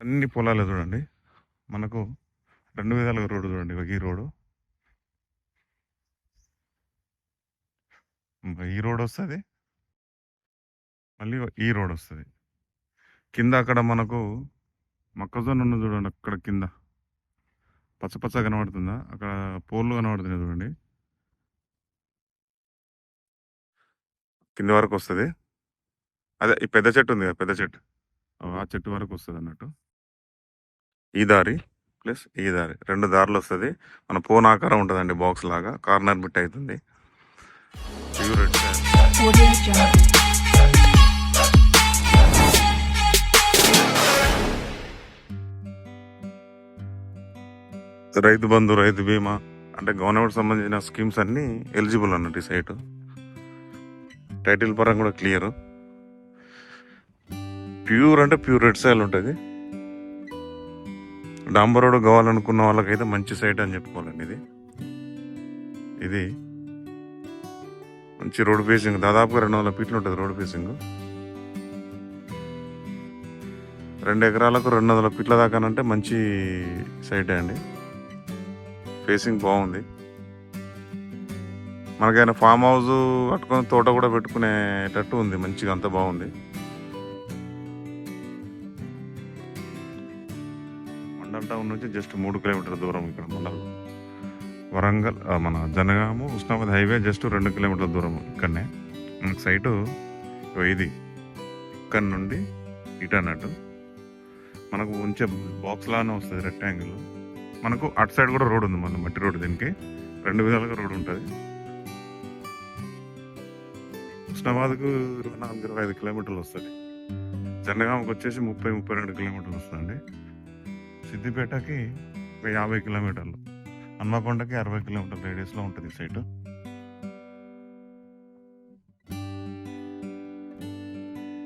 అన్ని పొలాలు చూడండి. మనకు రెండు విధాలుగా రోడ్డు చూడండి. ఈ రోడ్డు. ఈ రోడ్ వస్తుంది. మళ్ళీ ఈ రోడ్ వస్తుంది. కింద అక్కడ మనకు మొక్కజొన్న ఉన్న చూడండి అక్కడ కింద. పచ్చ పచ్చ కనబడుతుందా? అక్కడ పోల్లు కనబడుతున్నాయి చూడండి. కింద వరకు వస్తుంది. అదే ఈ పెద్ద చెట్టు ఉంది కదా పెద్ద చెట్టు. ఆ చెట్టు వరకు వస్తుంది అన్నట్టు. ఈ దారి ప్లస్ ఈ దారి. రెండు దారులు వస్తుంది. మన ఫోన్ ఆకారం ఉంటుందండి బాక్స్ లాగా. కార్నర్ బిట్ అవుతుంది ప్యూర్ రెడ్ రైతు బంధు రైతు బీమా అంటే గవర్నమెంట్ సంబంధించిన స్కీమ్స్ అన్నీ ఎలిజిబుల్ అన్నట్టు ఈ సైట్. టైటిల్ పరంగా కూడా క్లియర్. ప్యూర్ అంటే ప్యూర్ రెడ్ సాయిల్ ఉంటుంది. డాంబర్ రోడ్ కావాలనుకున్న వాళ్ళకైతే మంచి సైట్ అని చెప్పుకోవాలండి ఇది. ఇది మంచి రోడ్ ఫేసింగ్. దాదాపుగా రెండు వందల ఫీట్లు ఉంటుంది రోడ్ ఫేసింగ్. రెండు ఎకరాలకు రెండు వందల ఫీట్ల దాకానంటే మంచి సైటే అండి. ఫేసింగ్ బాగుంది. మనకైనా ఫామ్ హౌస్ కట్టుకొని తోట కూడా పెట్టుకునేటట్టు ఉంది. మంచిగా అంత బాగుంది. మండల్ టౌన్ నుంచి జస్ట్ మూడు కిలోమీటర్ల దూరం ఇక్కడ మండల్. వరంగల్ మన జనగాము ఉస్నాబాద్ హైవే జస్ట్ రెండు కిలోమీటర్ల దూరం ఇక్కడనే. మనకు సైటు ఇది. ఇక్కడ నుండి ఇటు అన్నట్టు. మనకు ఉంచే బాక్స్ లానే వస్తుంది రెక్టాంగిల్ మనకు అటు సైడ్ కూడా రోడ్ ఉంది మన మట్టి రోడ్ దీనికి. రెండు విధాలుగా రోడ్ ఉంటుంది. ఉస్నాబాద్కు ఇరవై నాలుగు ఇరవై ఐదు కిలోమీటర్లు వస్తుంది. జనగామకు వచ్చేసి ముప్పై ముప్పై రెండు కిలోమీటర్లు వస్తుందండి. సిద్దిపేటకి యాభై కిలోమీటర్లు. హన్మకొండకి అరవై కిలోమీటర్ రేడియస్లో ఉంటుంది ఈ సైటు